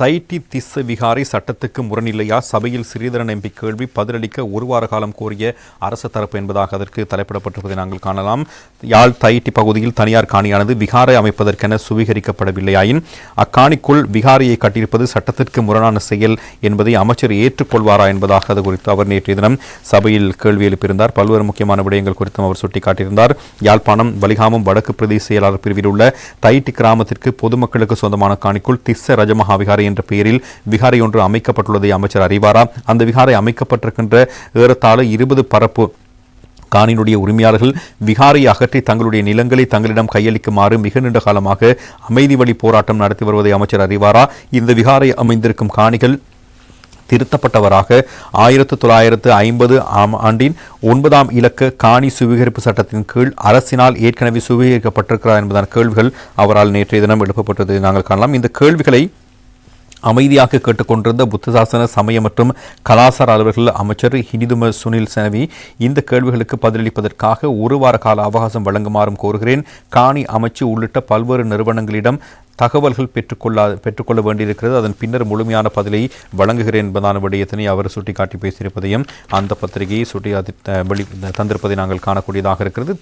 தைட்டி திஸ்ஸ விகாரை சட்டத்துக்கு முரணில்லையா? சபையில் ஸ்ரீதரன் எம்பி கேள்வி பதிலளிக்க ஒரு வார காலம் கோரிய அரசு தரப்பு என்பதாக அதற்கு தலைப்பிடப்பட்டிருப்பதை நாங்கள் காணலாம். யாழ் தைட்டி பகுதியில் தனியார் காணியானது விகாரை அமைப்பதற்கென சுவீகரிக்கப்படவில்லையாயின் அக்காணிக்குள் விகாரையை கட்டியிருப்பது சட்டத்திற்கு முரணான செயல் என்பதை அமைச்சர் ஏற்றுக்கொள்வாரா என்பதாக அது குறித்து அவர் நேற்றைய தினம் சபையில் கேள்வி எழுப்பியிருந்தார். பல்வேறு முக்கியமான விடயங்கள் குறித்தும் அவர் சுட்டிக்காட்டியிருந்தார். யாழ்ப்பாணம் வலிகாமம் வடக்கு பிரதேச செயலாளர் பிரிவில் உள்ள தைட்டி கிராமத்திற்கு பொதுமக்களுக்கு சொந்தமான காணிக்குள் திஸ்ஸ ரஜமஹா விகாரை என்ற பெயரில் விகாரை ஒன்று அமைக்கப்பட்டுள்ளதை அமைச்சர் அறிவாரா? அந்த விகாரை அமைக்கப்பட்டிருக்கின்ற ஏறத்தாழ இருபது பரப்பு காணினுடைய உரிமையாளர்கள் விகாரை அகற்றி தங்களுடைய நிலங்களை தங்களிடம் கையளிக்குமாறு மிக நீண்ட காலமாக அமைதி வழி போராட்டம் நடத்தி வருவதை அமைச்சர் அறிவாரா? இந்த விகாரை அமைந்திருக்கும் காணிகள் திருத்தப்பட்டவராக ஆயிரத்து தொள்ளாயிரத்து ஐம்பது ஆம் ஆண்டின் ஒன்பதாம் இலக்க காணி சுவீகரிப்பு சட்டத்தின் கீழ் அரசினால் ஏற்கனவே சுவீகரிக்கப்பட்டிருக்கிறார் என்பதான கேள்விகள் அவரால் நேற்றைய தினம் எழுப்பப்பட்டதை. நாங்கள் காணலாம். இந்த கேள்விகளை அமைதியாக கேட்டுக்கொண்டிருந்த புத்தசாசன சமய மற்றும் கலாசார அலுவலர்கள் அமைச்சர் ஹினிதும சுனில் செனவி இந்த கேள்விகளுக்கு பதிலளிப்பதற்காக ஒரு வார கால அவகாசம் வழங்குமாறும் கோருகிறேன். காணி அமைச்சு உள்ளிட்ட பல்வேறு நிறுவனங்களிடம் தகவல்கள் பெற்றுக்கொள்ளா பெற்றுக்கொள்ள வேண்டியிருக்கிறது. அதன் பின்னர் முழுமையான பதிலை வழங்குகிறேன் என்பதான விடயத்தினை அவர் சுட்டிக்காட்டி பேசியிருப்பதையும் அந்த பத்திரிகையை சுட்டி வெளி தந்திருப்பதை நாங்கள் காணக்கூடியதாக இருக்கிறது.